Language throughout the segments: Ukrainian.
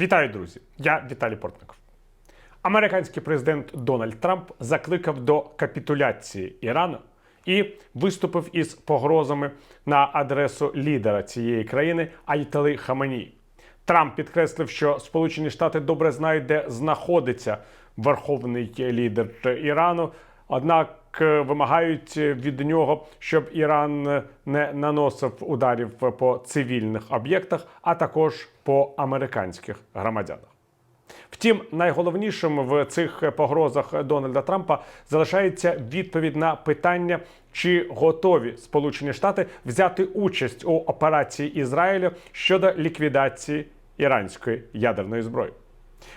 Вітаю, друзі! Я Віталій Портников. Американський президент Дональд Трамп закликав до капітуляції Ірану і виступив із погрозами на адресу лідера цієї країни Айтали Хаменії. Трамп підкреслив, що Сполучені Штати добре знають, де знаходиться верховний лідер Ірану. Однак вимагають від нього, щоб Іран не наносив ударів по цивільних об'єктах, а також по американських громадянах. Втім, найголовнішим в цих погрозах Дональда Трампа залишається відповідь на питання, чи готові Сполучені Штати взяти участь у операції Ізраїля щодо ліквідації іранської ядерної зброї.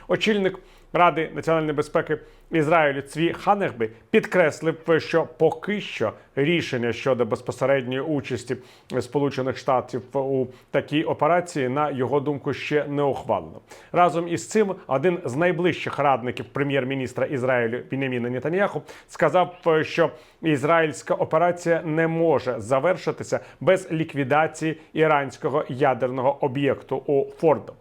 Очільник Ради національної безпеки Ізраїлю Цві Ханехби підкреслив, що поки що рішення щодо безпосередньої участі Сполучених Штатів у такій операції, на його думку, ще не ухвалено. Разом із цим один з найближчих радників прем'єр-міністра Ізраїлю Біняміна Нетаньяху сказав, що ізраїльська операція не може завершитися без ліквідації іранського ядерного об'єкту у Фордо.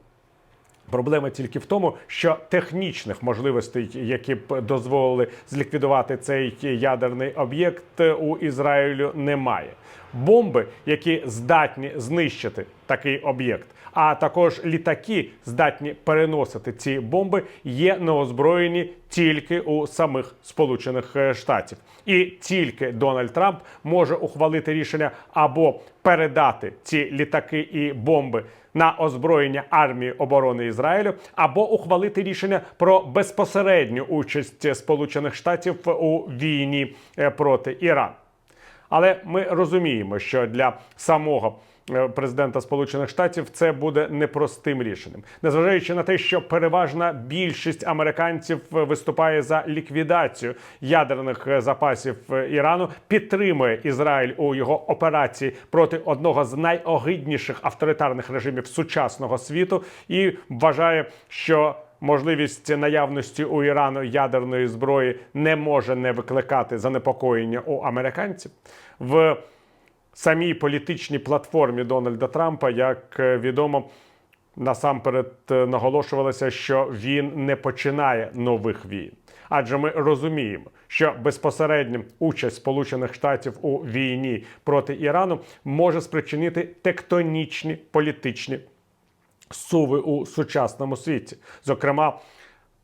Проблема тільки в тому, що технічних можливостей, які б дозволили зліквідувати цей ядерний об'єкт, у Ізраїлю немає. Бомби, які здатні знищити такий об'єкт, а також літаки, здатні переносити ці бомби, є неозброєні тільки у самих Сполучених Штатів, і тільки Дональд Трамп може ухвалити рішення або передати ці літаки і бомби на озброєння армії оборони Ізраїлю, або ухвалити рішення про безпосередню участь Сполучених Штатів у війні е, проти Ірану. Але ми розуміємо, що для самого е, президента Сполучених Штатів це буде непростим рішенням, незважаючи на те, що переважна більшість американців виступає за ліквідацію ядерних е, запасів е, Ірану, підтримує Ізраїль у його операції проти одного з найогидніших авторитарних режимів сучасного світу, і вважає, що Можливість наявності у Ірану ядерної зброї не може не викликати занепокоєння у американців. В самій політичній платформі Дональда Трампа, як е, відомо, насамперед е, наголошувалося, що він не починає нових війн. Адже ми розуміємо, що безпосередня участь Сполучених Штатів у війні проти Ірану може спричинити тектонічні політичні суви у сучасному світі. Зокрема,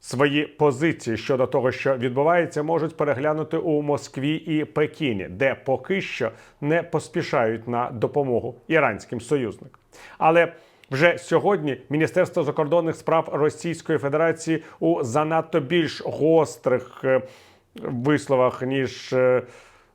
свої позиції щодо того, що відбувається, можуть переглянути у Москві і Пекіні, де поки що не поспішають на допомогу іранським союзникам. Але вже сьогодні Міністерство закордонних справ Російської Федерації у занадто більш гострих е, висловах ніж е,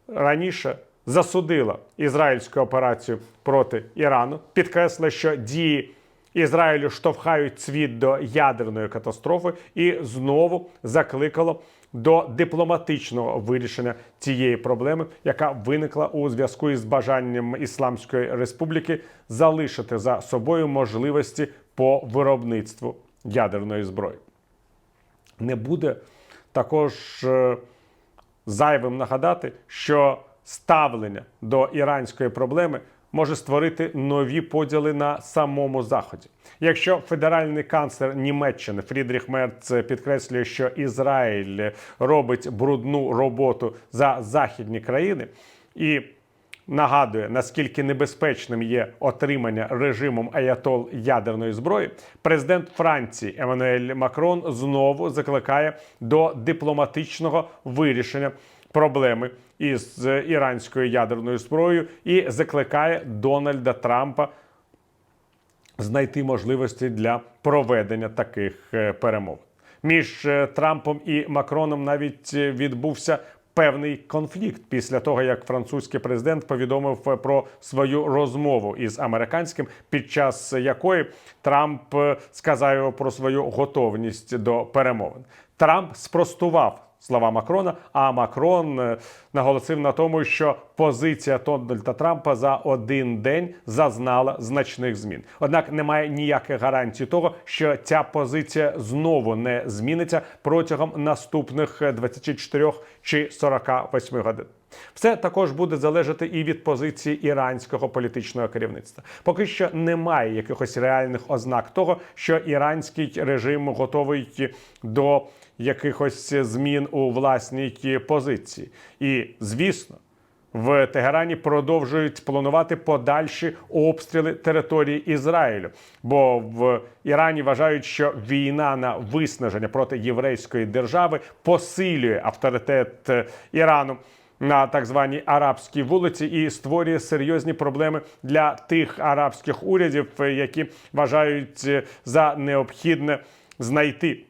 раніше засудило ізраїльську операцію проти Ірану, підкреслила, що дії. Ізраїлю штовхають світ до ядерної катастрофи і знову закликало до дипломатичного вирішення цієї проблеми, яка виникла у зв'язку із бажанням Ісламської республіки залишити за собою можливості по виробництву ядерної зброї. Не буде також е, зайвим нагадати, що ставлення до іранської проблеми може створити нові поділи на самому заході. Якщо федеральний канцлер Німеччини Фрідріх Мерц підкреслює, що Ізраїль робить брудну роботу за західні країни і Нагадує, наскільки небезпечним є отримання режимом Аятол ядерної зброї. Президент Франції Еммануель Макрон знову закликає до дипломатичного вирішення проблеми із іранською ядерною зброєю і закликає Дональда Трампа знайти можливості для проведення таких е, перемов. Між е, Трампом і Макроном навіть е, відбувся певний конфлікт після того, як французький президент повідомив про свою розмову із американським, під час якої Трамп сказав про свою готовність до перемовин. Трамп спростував слова Макрона. А Макрон е, наголосив на тому, що позиція Дональда Трампа за один день зазнала значних змін. Однак немає ніяких гарантій того, що ця позиція знову не зміниться протягом наступних е, 24 чи 48 годин. Все також буде залежати і від позиції іранського політичного керівництва. Поки що немає якихось реальних ознак того, що іранський режим готовий до якихось змін у власній позиції. І звісно. В Тегерані продовжують планувати подальші обстріли території Ізраїлю, бо в Ірані вважають, що війна на виснаження проти єврейської держави посилює авторитет е, Ірану на так званій арабській вулиці і створює серйозні проблеми для тих арабських урядів, е, які вважають е, за необхідне знайти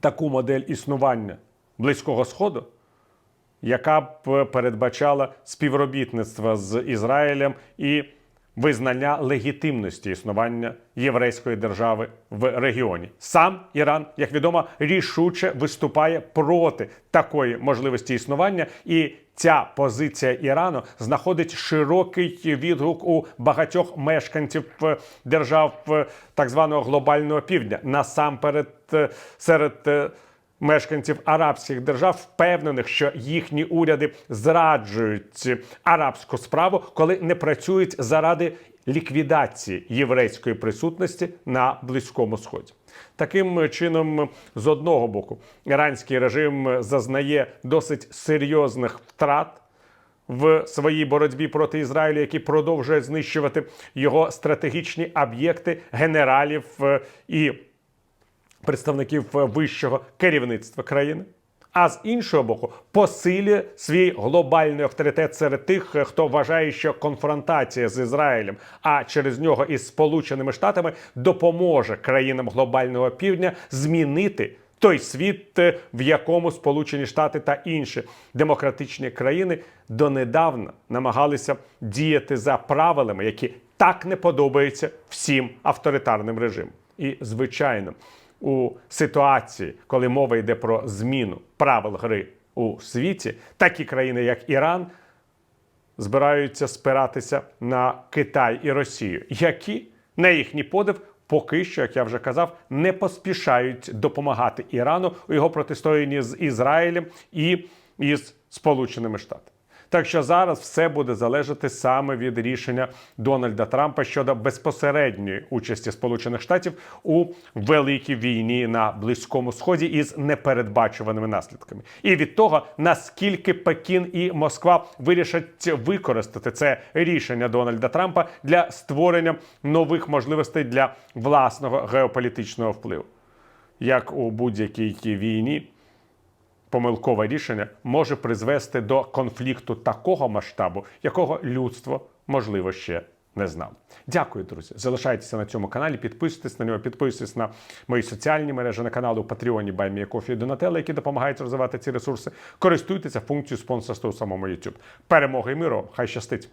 таку модель існування близького сходу яка б передбачала співробітництво з Ізраїлем і визнання легітимності існування єврейської держави в регіоні. Сам Іран, як відомо, рішуче виступає проти такої можливості існування, і ця позиція Ірану знаходить широкий відгук у багатьох мешканців е, держав е, так званого глобального півдня, насамперед е, серед. Мешканців арабських держав впевнених, що їхні уряди зраджують арабську справу, коли не працюють заради ліквідації єврейської присутності на близькому сході. Таким чином, з одного боку, іранський режим зазнає досить серйозних втрат. В своїй боротьбі проти Ізраїлю, який продовжує знищувати його стратегічні об'єкти генералів е, і представників е, вищого керівництва країни. А з іншого боку, посилює свій глобальний авторитет серед тих, е, хто вважає, що конфронтація з Ізраїлем, а через нього із Сполученими Штатами допоможе країнам глобального півдня змінити той світ, е, в якому Сполучені Штати та інші демократичні країни донедавна намагалися діяти за правилами, які так не подобаються всім авторитарним режимам. І звичайно, у ситуації, коли мова йде про зміну правил гри у світі, такі країни, як Іран, збираються спиратися на Китай і Росію, які на їхній подив. Поки що, як я вже казав, не поспішають допомагати Ірану у його протистоянні з Ізраїлем і із Сполученими Штатами. Так що зараз все буде залежати саме від рішення Дональда Трампа щодо безпосередньої участі Сполучених Штатів у великій війні на близькому сході із непередбачуваними наслідками, і від того наскільки Пекін і Москва вирішать використати це рішення Дональда Трампа для створення нових можливостей для власного геополітичного впливу, як у будь-якій війні помилкове рішення може призвести до конфлікту такого масштабу, якого людство можливо ще не знало. Дякую, друзі. Залишайтеся на цьому каналі, підписуйтесь на нього, підписуйтесь на мої соціальні мережі на канали у Патреоні Баймія Кофі і Донателла, які допомагають розвивати ці ресурси. Користуйтеся функцією спонсорства у самому YouTube. Перемоги і миру! Хай щастить!